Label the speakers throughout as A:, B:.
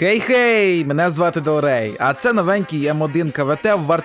A: Хей-хей! Мене звати Делрей, а це новенький М1 КВТ в War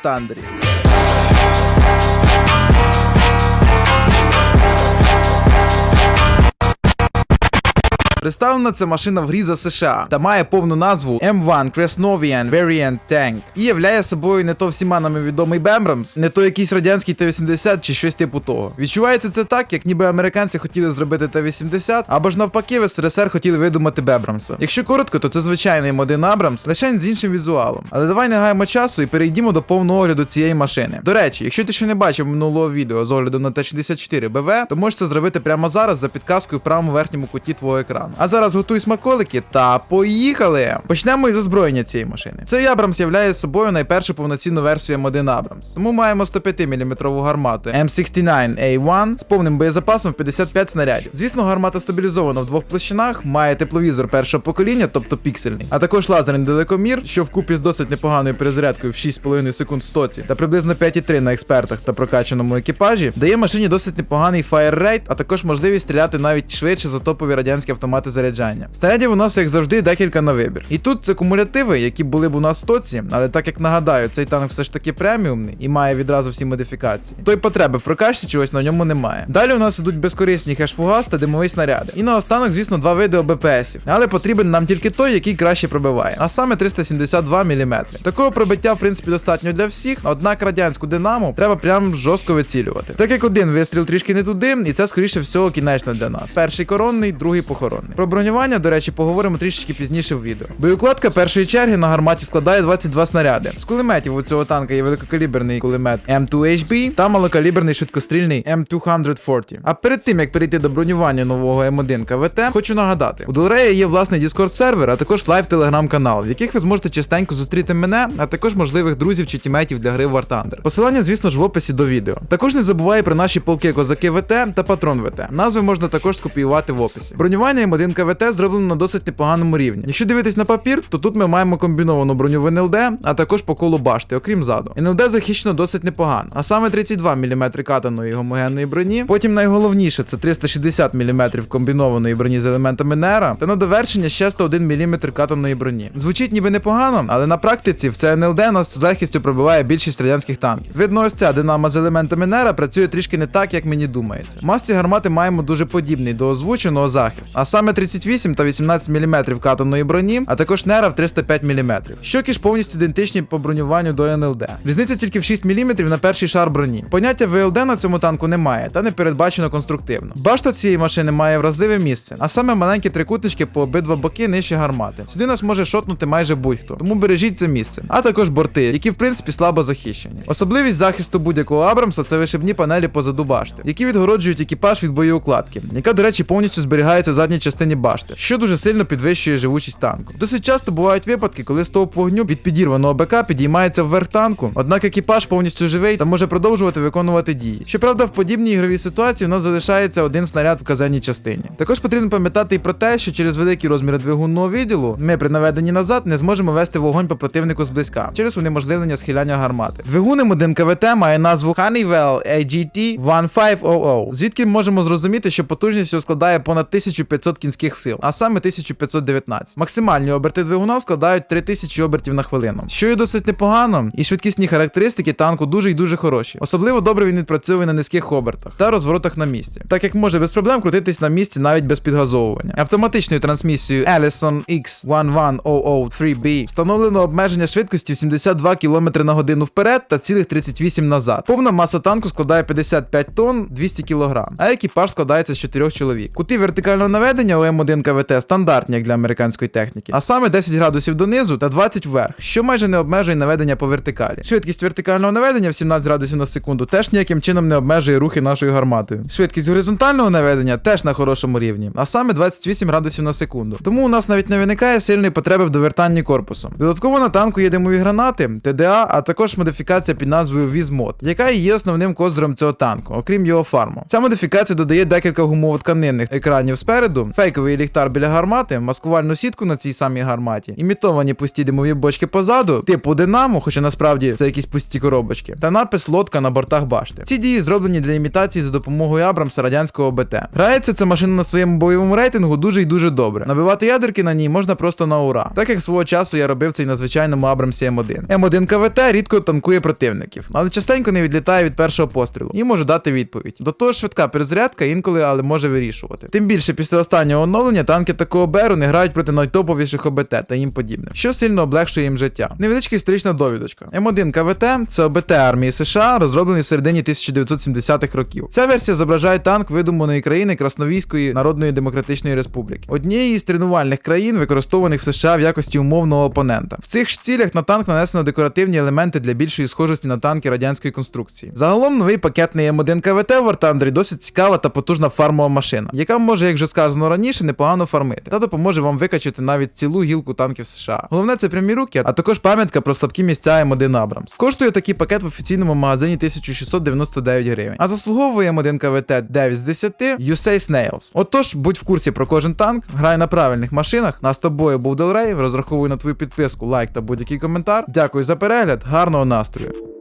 A: Представлена ця машина в грі за США та має повну назву M1 Krasnovian Variant Tank і являє собою не то всіма нами відомий Бембрамс, не то якийсь радянський Т-80 чи щось типу того. Відчувається це так, як ніби американці хотіли зробити Т-80, або ж навпаки, в СРСР хотіли видумати Бебрамса. Якщо коротко, то це звичайний М1 Абрамс, лише з іншим візуалом. Але давай не гаємо часу і перейдімо до повного огляду цієї машини. До речі, якщо ти ще не бачив минулого відео з оглядом на Т-64 БВ, то можеш це зробити прямо зараз за підказкою в правому верхньому куті твого екрану. А зараз готуй смаколики та поїхали! Почнемо із озброєння цієї машини. Цей Абрамс являє собою найпершу повноцінну версію М1 Абрамс. Тому маємо 105 мм гармату M69A1 з повним боєзапасом в 55 снарядів. Звісно, гармата стабілізована в двох площинах, має тепловізор першого покоління, тобто піксельний, а також лазерний далекомір, що вкупі з досить непоганою перезарядкою в 6,5 секунд стоці та приблизно 5,3 на експертах та прокачаному екіпажі, дає машині досить непоганий фаєр-рейт, а також можливість стріляти навіть швидше за топові радянські автомати заряджання. Снарядів у нас, як завжди, декілька на вибір. І тут це кумулятиви, які були б у нас стоці, але так як нагадаю, цей танк все ж таки преміумний і має відразу всі модифікації. То й потреби в прокачці чогось на ньому немає. Далі у нас ідуть безкорисні хеш-фугас та димові снаряди. І наостанок, звісно, два види ОБПСів. Але потрібен нам тільки той, який краще пробиває, а саме 372 мм. Такого пробиття, в принципі, достатньо для всіх, однак радянську динаму треба прям жорстко вицілювати. Так як один вистріл трішки не туди, і це скоріше всього кінечно для нас. Перший коронний, другий похоронний. Про бронювання, до речі, поговоримо трішечки пізніше в відео. Боєукладка першої черги на гарматі складає 22 снаряди. З кулеметів у цього танка є великокаліберний кулемет M2HB та малокаліберний швидкострільний M240. А перед тим як перейти до бронювання нового M1 КВТ, хочу нагадати: у Долрея є власний Discord сервер, а також лайв телеграм-канал, в яких ви зможете частенько зустріти мене, а також можливих друзів чи тіметів для гри War Thunder. Посилання, звісно ж, в описі до відео. Також не забувай про наші полки козаки ВТ та патрон ВТ. Назви можна також скопіювати в описі. Бронювання М1 КВТ зроблено на досить непоганому рівні. Якщо дивитись на папір, то тут ми маємо комбіновану броню в НЛД, а також по колу башти, окрім заду. НЛД захищено досить непогано, а саме 32 мм катаної гомогенної броні. Потім найголовніше це 360 мм комбінованої броні з елементами нера, та на довершення ще 101 мм катаної броні. Звучить ніби непогано, але на практиці в це НЛД нас з легкістю пробиває більшість радянських танків. Видно, ось ця динамо з елементами нера працює трішки не так, як мені думається. Масці гармати маємо дуже подібний до озвученого захист, а саме 38 та 18 мм катаної броні, а також нера в 305 мм. Щоки ж повністю ідентичні по бронюванню до НЛД. Різниця тільки в 6 мм на перший шар броні. Поняття ВЛД на цьому танку немає, та не передбачено конструктивно. Башта цієї машини має вразливе місце, а саме маленькі трикутнички по обидва боки нижче гармати. Сюди нас може шотнути майже будь-хто, тому бережіть це місце. А також борти, які в принципі слабо захищені. Особливість захисту будь-якого Абрамса це вишибні панелі позаду башти, які відгороджують екіпаж від боєукладки, яка, до речі, повністю зберігається в задній частині башти, що дуже сильно підвищує живучість танку. Досить часто бувають випадки, коли стовп вогню від підірваного БК підіймається вверх танку, однак екіпаж повністю живий та може продовжувати виконувати дії. Щоправда, в подібній ігровій ситуації в нас залишається один снаряд в казенній частині. Також потрібно пам'ятати і про те, що через великі розміри двигунного відділу ми при наведенні назад не зможемо вести вогонь по противнику зблизька через унеможливлення схиляння гармати. Двигун М1 КВТ має назву Honeywell AGT 1500, звідки можемо зрозуміти, що потужність складає понад 1500 кінських сил, а саме 1519. Максимальні оберти двигуна складають 3000 обертів на хвилину, що є досить непогано, і швидкісні характеристики танку дуже і дуже хороші. Особливо добре він відпрацьовує на низьких обертах та розворотах на місці, так як може без проблем крутитись на місці навіть без підгазовування. Автоматичною трансмісією Allison X11003B встановлено обмеження швидкості 72 км на годину вперед та цілих 38 назад. Повна маса танку складає 55 тонн 200 кг, а екіпаж складається з 4 чоловік. Кути вертикального наведення у М1 КВТ стандартні як для американської техніки, а саме 10 градусів донизу та 20 вверх, що майже не обмежує наведення по вертикалі. Швидкість вертикального наведення в 17 градусів на секунду теж ніяким чином не обмежує рухи нашою гарматою. Швидкість горизонтального наведення теж на хорошому рівні, а саме 28 градусів на секунду. Тому у нас навіть не виникає сильної потреби в довертанні корпусом. Додатково на танку є димові гранати, ТДА, а також модифікація під назвою Візмод, яка і є основним козирем цього танку, окрім його фарму. Ця модифікація додає декілька гумово-тканинних екранів спереду, фейковий ліхтар біля гармати, маскувальну сітку на цій самій гарматі, імітовані пусті димові бочки позаду, типу Динамо, хоча насправді це якісь пусті коробочки, та напис лодка на бортах башти. Ці дії зроблені для імітації за допомогою Абрамса радянського БТ. Грається ця машина на своєму бойовому рейтингу дуже і дуже добре. Набивати ядерки на ній можна просто на ура. Так як свого часу я робив це і на звичайному Абрамсі М1. М1 КВТ рідко танкує противників, але частенько не відлітає від першого пострілу і може дати відповідь. До того швидка перезарядка інколи, але може вирішувати. Тим більше після останнього оновлення танки такого БРу не грають проти найтоповіших ОБТ та їм подібне, що сильно облегшує їм життя. Невеличка історична довідочка. М1 КВТ це ОБТ армії США, розроблений в середині 1970-х років. Ця версія зображає танк видуманої країни Красновійської Народної Демократичної Республіки, однієї із тренувальних країн, використованих в США в якості умовного опонента. В цих ж цілях на танк нанесено декоративні елементи для більшої схожості на танки радянської конструкції. Загалом новий пакетний М1 КВТ в Thunder досить цікава та потужна фармова машина, яка може, як вже сказано раніше, непогано фармити та допоможе вам викачати навіть цілу гілку танків США. Головне це прямі руки, а також пам'ятка про слабкі місця М1 Абрамс. Коштує такий пакет в офіційному магазині 1699 гривень, а заслуговує М1 КВТ 9 з 10 You Say Snails. Отож, будь в курсі про кожен танк, грай на правильних машинах. Нас тобою був Делрей. Розраховую на твою підписку, лайк та будь-який коментар. Дякую за перегляд, гарного настрою.